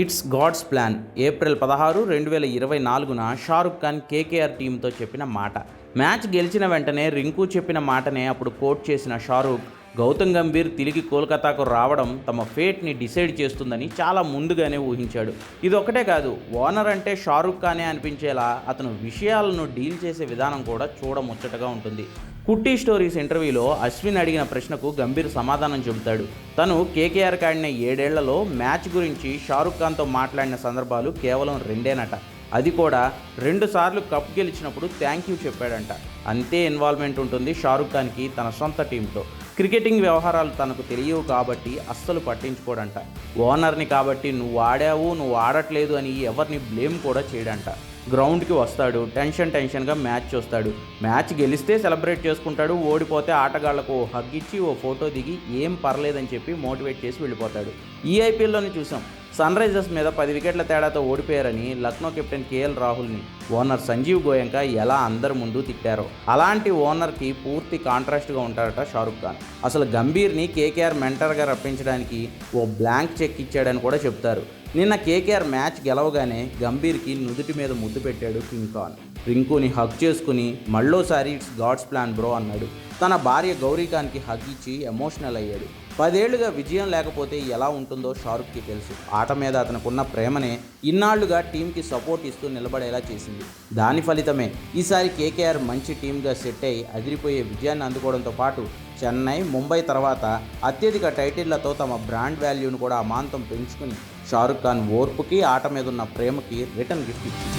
It's God's plan. April పదహారు రెండు వేల ఇరవై నాలుగున షారుఖ్ ఖాన్ కేకేఆర్ టీంతో చెప్పిన మాట. మ్యాచ్ గెలిచిన వెంటనే రింకు చెప్పిన మాటనే అప్పుడు కోట్ చేసిన షారుఖ్ గౌతమ్ గంభీర్ తిరిగి కోల్కతాకు రావడం తమ ఫేట్ని డిసైడ్ చేస్తుందని చాలా ముందుగానే ఊహించాడు. ఇది ఒకటే కాదు ఓనర్ అంటే షారుఖ్ ఖానే అనిపించేలా అతను విషయాలను డీల్ చేసే విధానం కూడా చూడముచ్చటగా ఉంటుంది. కుట్టి స్టోరీస్ ఇంటర్వ్యూలో అశ్విన్ అడిగిన ప్రశ్నకు గంభీర్ సమాధానం చెబుతాడు. తను కేకేఆర్ కాడిన ఏడేళ్ళలో మ్యాచ్ గురించి షారుఖ్ ఖాన్తో మాట్లాడిన సందర్భాలు కేవలం రెండేనట. అది కూడా రెండుసార్లు కప్ గెలిచినప్పుడు థ్యాంక్ యూ చెప్పాడంట. అంతే ఇన్వాల్వ్మెంట్ ఉంటుంది షారుఖ్ ఖాన్కి తన సొంత టీంతో క్రికెటింగ్ వ్యవహారాలు తనకు తెలియవు కాబట్టి అస్సలు పట్టించుకోడంట. ఓనర్ని కాబట్టి నువ్వు ఆడావు నువ్వు ఆడట్లేదు అని ఎవరిని బ్లేమ్ కూడా చేయడంట. గ్రౌండ్కి వస్తాడు టెన్షన్ టెన్షన్గా మ్యాచ్ చూస్తాడు. మ్యాచ్ గెలిస్తే సెలబ్రేట్ చేసుకుంటాడు ఓడిపోతే ఆటగాళ్ళకు ఓ హగ్ ఇచ్చి ఓ ఫోటో దిగి ఏం పర్లేదని చెప్పి మోటివేట్ చేసి వెళ్ళిపోతాడు. ఈ ఐపీఎల్లోనే చూసాం. సన్ రైజర్స్ మీద పది వికెట్ల తేడాతో ఓడిపోయారని లక్నో కెప్టెన్ కేఎల్ రాహుల్ని ఓనర్ సంజీవ్ గోయంక ఎలా అందరి ముందు తిట్టారో. అలాంటి ఓనర్కి పూర్తి కాంట్రాస్ట్గా ఉంటారట షారుఖ్ ఖాన్. అసలు గంభీర్ని కేకేఆర్ మెంటర్గా రప్పించడానికి ఓ బ్లాంక్ చెక్ ఇచ్చాడని కూడా చెప్తారు. నిన్న కేకేఆర్ మ్యాచ్ గెలవగానే గంభీర్కి నుదుటి మీద ముద్దు పెట్టాడు కింగ్ ఖాన్. రింకుని హగ్ చేసుకుని మళ్ళోసారి ఇట్స్ గాడ్స్ ప్లాన్ బ్రో అన్నాడు. తన భార్య గౌరీకానికి హగ్ ఇచ్చి ఎమోషనల్ అయ్యాడు. పదేళ్ళుగా విజయం లేకపోతే ఎలా ఉంటుందో షారుఖ్కి తెలుసు. ఆట మీద అతనుకున్న ప్రేమనే ఇన్నాళ్ళుగా టీంకి సపోర్ట్ ఇస్తూ నిలబడేలా చేసింది. దాని ఫలితమే ఈసారి కేకేఆర్ మంచి టీంగా సెట్ అయి అదిరిపోయే విజయాన్ని అందుకోవడంతో పాటు చెన్నై ముంబై తర్వాత అత్యధిక టైటిళ్ళతో తమ బ్రాండ్ వాల్యూను కూడా అమాంతం పెంచుకుని షారుఖ్ ఖాన్ ఓర్పుకి ఆట మీద ఉన్న ప్రేమకి రిటర్న్ గిఫ్ట్ ఇచ్చింది.